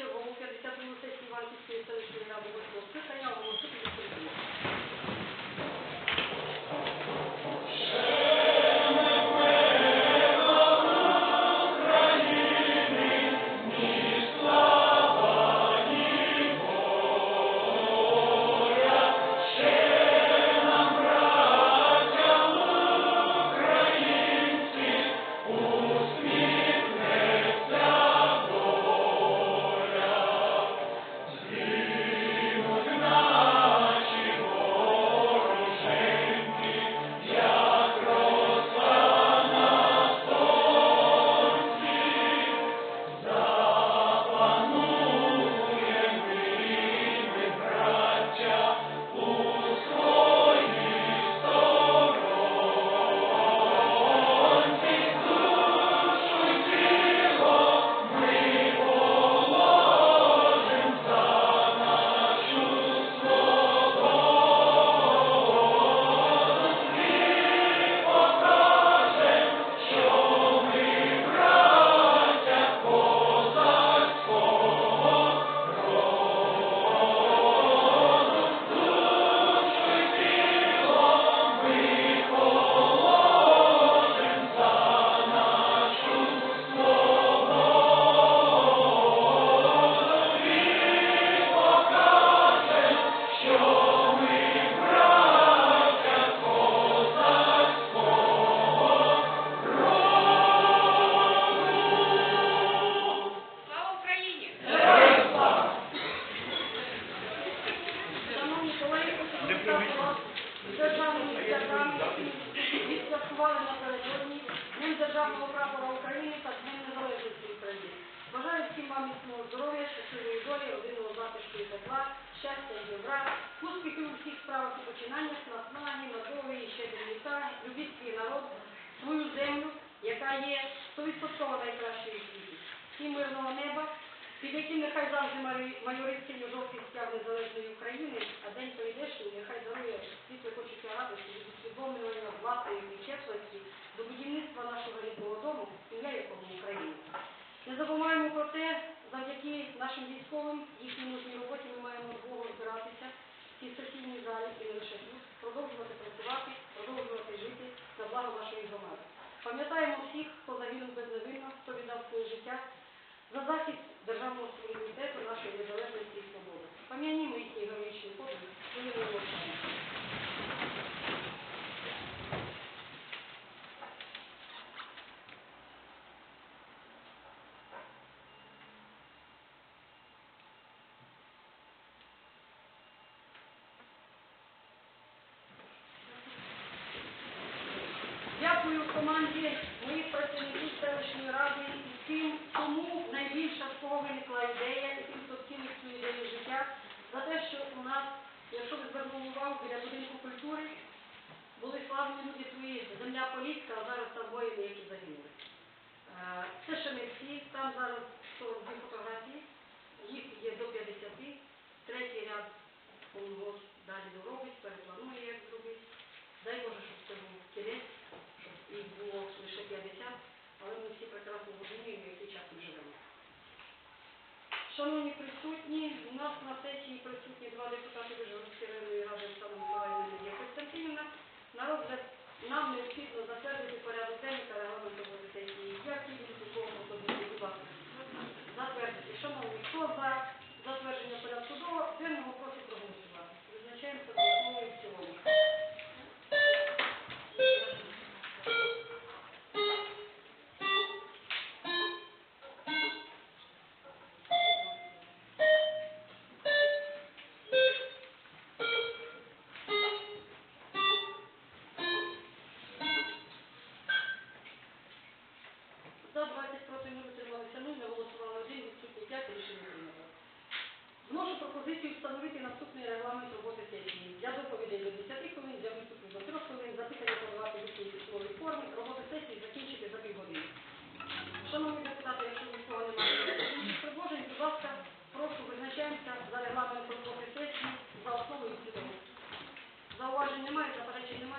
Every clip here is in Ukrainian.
Дозвольте чергову 52 сесію Іванківської селищної ради 8 скликання оголосити відкритою. Слава усвідомлення власної причетності до будівництва нашого рідного дому, ім'я якому Україна. Не забуваємо про те, завдяки нашим військовим, їхній мужній роботі ми маємо змогу збиратися в цій сесійній залі і не лише тут, продовжувати працювати, продовжувати жити на благо нашої громади. Пам'ятаємо всіх, хто загинув безневинно, хто віддав своє життя за захист державного суверенітету, нашої незалежності і свободи. Пам'ятаємо їхній героїчний подвиг своїми мовчанням. Команді моїх працівників селищної ради і тим, кому найбільша виникла ідея, і тим, хто втілив цю ідею життя, за те, що у нас, якщо ви звернули увагу біля будинку культури, були славні люди твої, земля Поліська, а зараз там воїни, які загинули. Е, Це ще не всі, там зараз 42 фотографії, їх є до 50, третій ряд он далі доробить, перепланує, як зробить. Дай Боже, щоб це був кінець, щоб їх було лише 50, але ми всі прекрасно розуміємо, в який час ми живемо. Шановні присутні, у нас на сесії присутні два депутати Вижгородської ради Миколаївна Надія Костянтинівна. На розгляд нам необхідно затвердити порядок денний та регламент роботи сесії. Як і від такого пропозиції, будь ласка, затвердити. Шановні, хто за затвердження порядку денного, прошу проголосувати. Визначаємося пропозицію встановити наступний регламент роботи сесії. Для доповідей до 10 хвилин, для виступів до 3 хвилин, запитання подавати в у письмовій формі, роботи сесії закінчити за півгодини. Шановні депутати, якщо нікого немає предложень, будь ласка, прошу визначаємося за регламент роботи сесії за основу і в цілому. Зауважень немає, заперечень немає.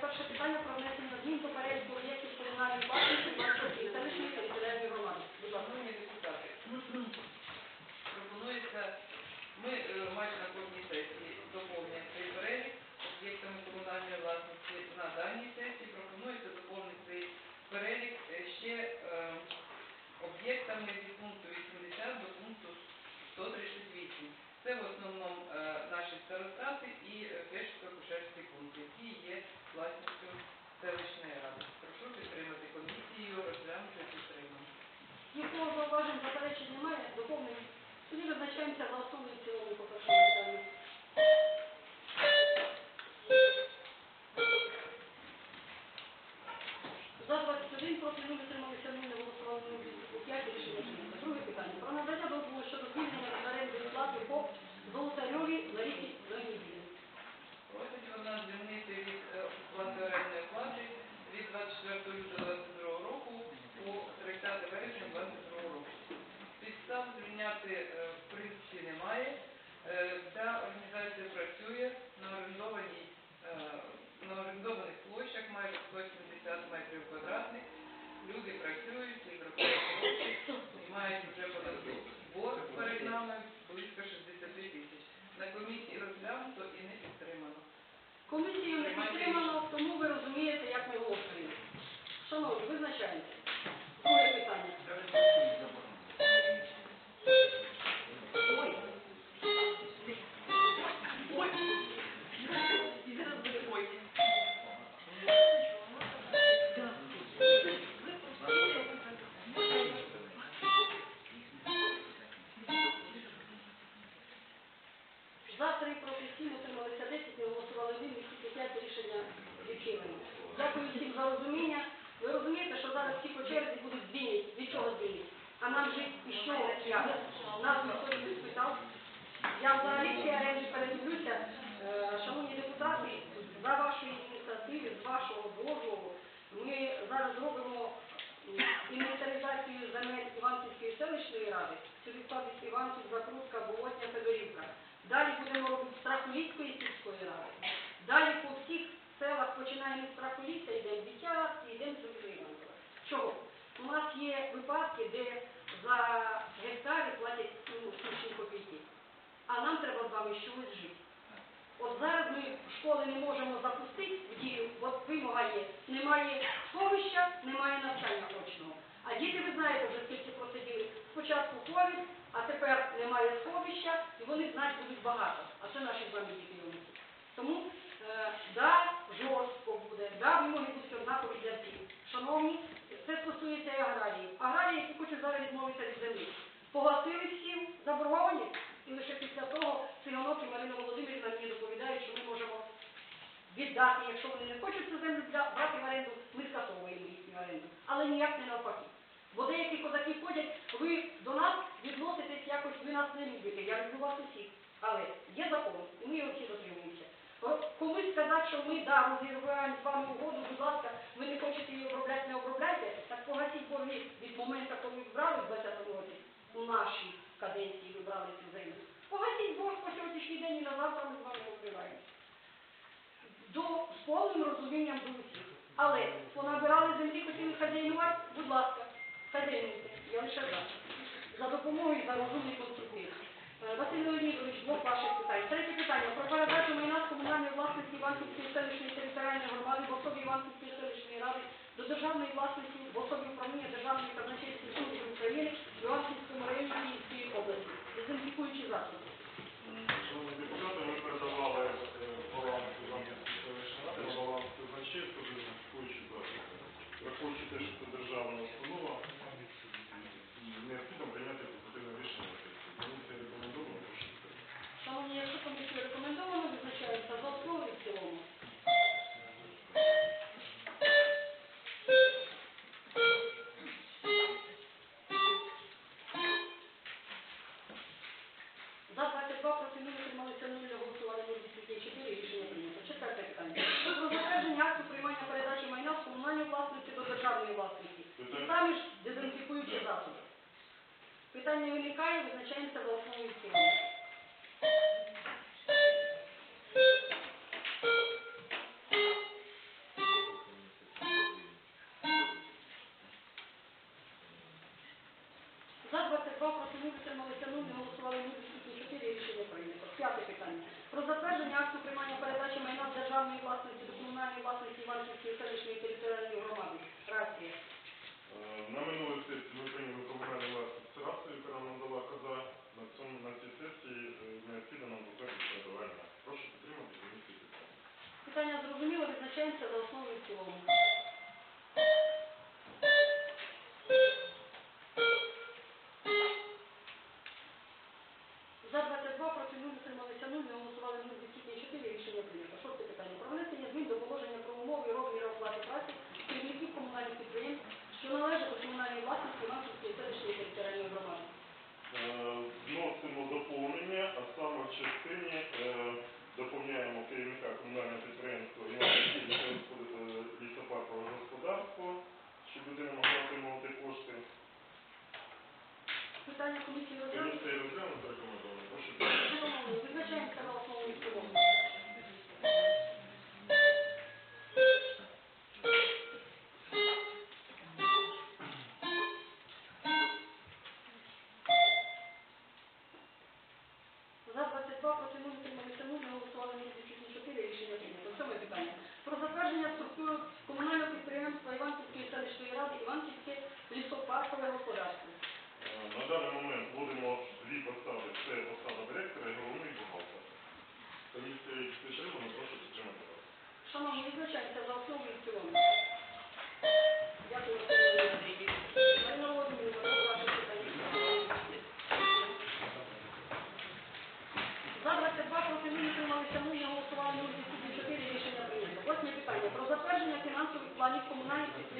zawsze інвентаризацію земель Іванківської селищної ради. Сюди входить Іванків, Закрутка, Болотня, Федорівка. Далі будемо робити Страхоліцької сільської ради. Далі по всіх селах починаємо з Страхоліця, йдемо Вітя, і йдемо до Іванкова. Чого? У нас є випадки, де за гектари платять ну, копійки. А нам треба з вами чогось жити. От зараз ми школи не можемо запустити в дію, от вимога є. Немає сховища, немає навчання очного. А діти, ви знаєте, вже скільки просиділи. Спочатку ковід, а тепер немає сховища, і вони знати будуть багато. А це наші з вами діти. Тому, е, да, жорстко буде, да, вимоги будуть однакові для всіх. Шановні, це стосується і аграрії. Аграрії, які хочуть зараз відмовитися від землі. Погасили всім заборгованість, і лише після того Циганок і Марина Володимирівна мені доповідають, що ми можемо віддати, якщо вони не хочуть цю землю брати в оренду, ми скасовуємо їхню оренду. Але ніяк не навпаки. Бо деякі козаки ходять, ви до нас відноситесь якось, ви нас не любите, я люблю вас усіх. Але є закон, і ми його всі дотримуємося. От Комусь сказати, що ми да, розірваємо з вами угоду, будь ласка, ви не хочете її обробляти, не обробляйте, так погасіть борги від моменту, коли ви брали в 20-му році, у нашій каденції ви брали цю землю. Погасіть борг по сьогоднішній день і на завтра ми з вами розбираємося до з повним розумінням до. Але понабирали землі, хотіли хазяйнувати, будь ласка, хазяйнуйте. Я лише за. За допомогою за розумний конструктив. Е, Василь Леонідович, блок ваших питань. Третє питання. Про передачу майна з комунальної власності Іванківської селищної територіальної громади в особі Іванківської селищної ради до державної власності в особі управління Державної казначейської служби України в Іванківському районі Київської області. Дезінфікуючі засоби. 22 22 проти 0, утрималися 0, не голосували 0, відсутні 4, рішення прийнято. П'яте питання. Про затвердження акту приймання передачі майна з державної власності до комунальної власності Іванківської селищної територіальної громади. Рація. Е, На минулій сесії ми прийняли комунальну власність рацію, яка нам надала коза. На цьому на цій сесії е, необхідно нам затвердити передавання. Прошу підтримати комісію питання. Питання зрозуміло, визначаємося за основу і в цілому. 22 проти 0 утрималися 0, не голосували 0, відсутні 4, рішення прийнято. Шосте питання. Про внесення змін до положення про умови і розміри оплати праці керівників комунальних підприємств, що належать до комунальної власності Іванківської селищної територіальної громади. Е, Вносимо доповнення, а саме в частині е, доповняємо керівника комунального підприємства Іванське лісопаркове господарство, щоб людина могла отримувати кошти. Питання комісії розгляду. Комісія розглянула рекомендовано. Прошу Визначаємо канал визначаємося за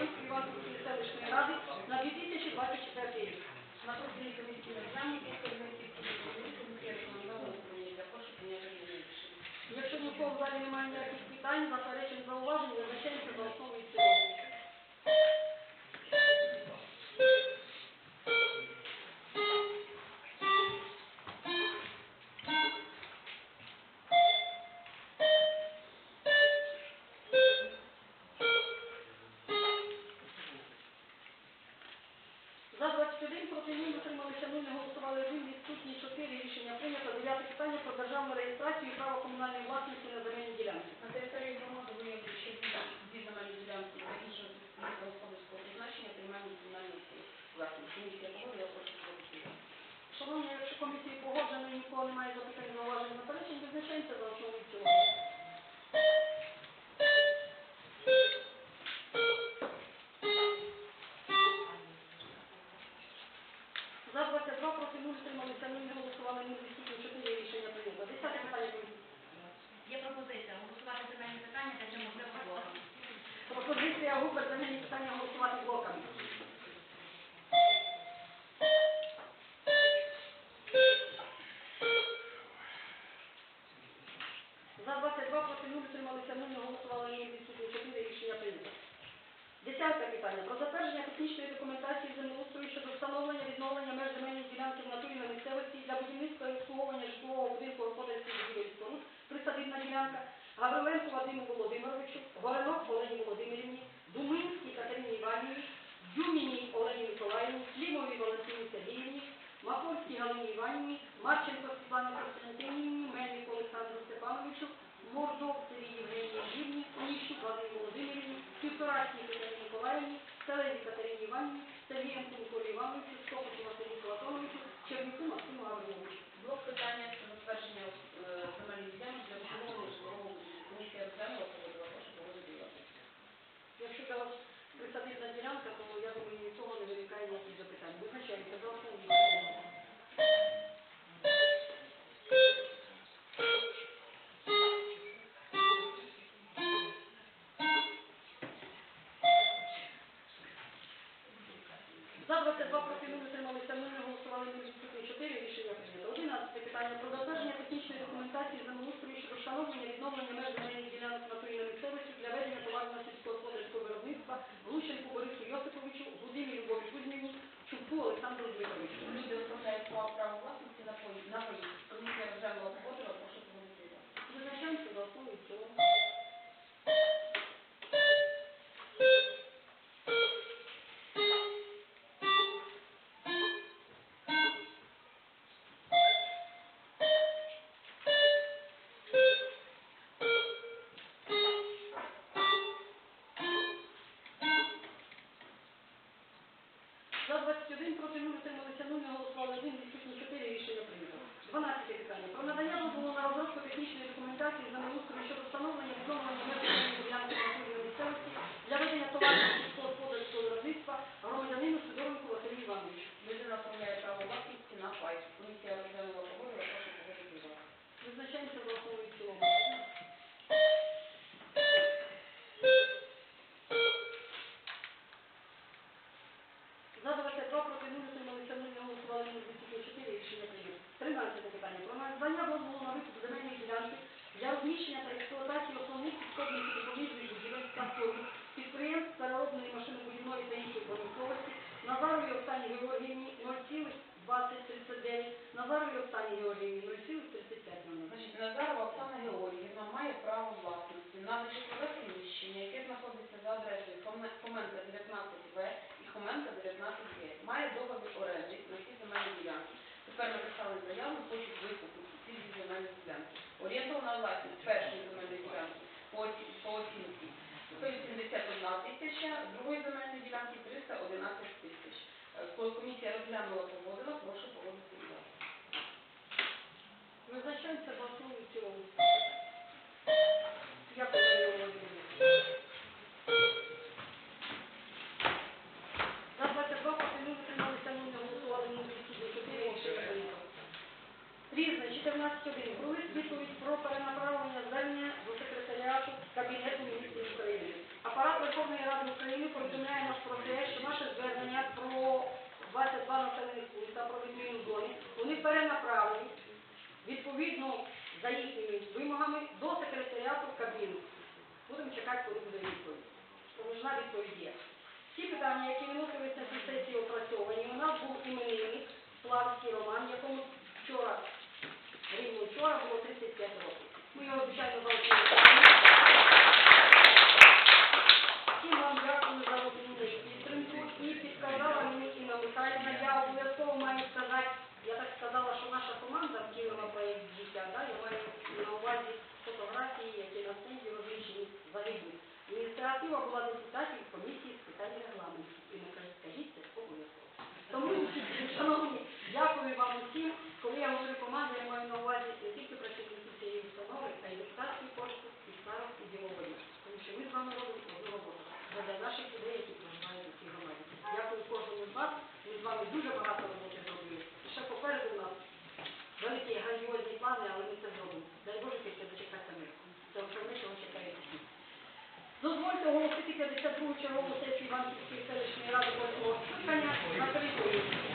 підприємств Іванківської селищної ради на 2024 рік. На профільній комісії розглянути комісії комісія рекомендована прийняття. Прошу прийняти рішення. Якщо нікого в залі немає ніяких питань, заперечень, зауважень, визначаємося за основу і право комунальної власності на земельні ділянки. На території громади ще дві земельні ділянки для іншого господарського призначення погодила, прошу голосувати. Шановні, якщо комісії погоджено нікого немає запитань, зауважень, заперечень, визначаємося за основу і 22 проти 0 утрималися 0, не голосували 0, відсутні 4, рішення прийнято. Десяте питання. Про затвердження технічної документації землеустрою щодо встановлення відновлення меж земельних ділянків в натурі на місцевості для будівництва і обслуговування житлового будинку господарських будівель присадибна ділянка, Гавриленку Вадиму Володимировичу, Горенок Олені Володимирівні, Думинській Катерині Іванівні, Дюміній Олені Миколаївні, Слімовій Валентині Сергіївні, Маковській Галині Іванівні, Марченко Півторацькій Катерині Миколаївні, Селезі Катерині Іванівні, Сергієнку Миколі Івановичу, Стопусу Василю Платоновичу, Черніку Максиму Гавриловичу. Блок питання про затвердження е, земельних ділянок для обслуговування житлового. Комісія розглянула, погодила, прошу погодити його. Якщо вас присадибна ділянка, то я думаю, нікого не виникає ніяких запитань. Визначаємося за основу. something in that житлове приміщення, яке знаходиться за адресою Хоменка 19В і Хоменка 19Г, має договір оренди на ці земельні ділянки. Тепер написали заяву, хочуть викупити ці земельні ділянки. Орієнтовна власність першої земельної ділянки по оцінці 181 тисяча, другої земельної ділянки 311 тисяч. Е, Коли комісія розглянула 21 про лист відповідь про перенаправлення звернення до секретаріату Кабінету міністрів України. Апарат Верховної Ради України повідомляє нас про те, що наше звернення про 22 населених пункта про відміну зоні вони перенаправлені відповідно за їхніми вимогами до секретаріату Кабміну. Будемо чекати, коли буде відповідь. Поміжна відповідь є. Всі питання, які виносилися з сесії опрацьовані, у нас був іменинник. Uprzejmie. оголосити 52 чергову сесію Іванківської селищної ради восьмого скликання на території.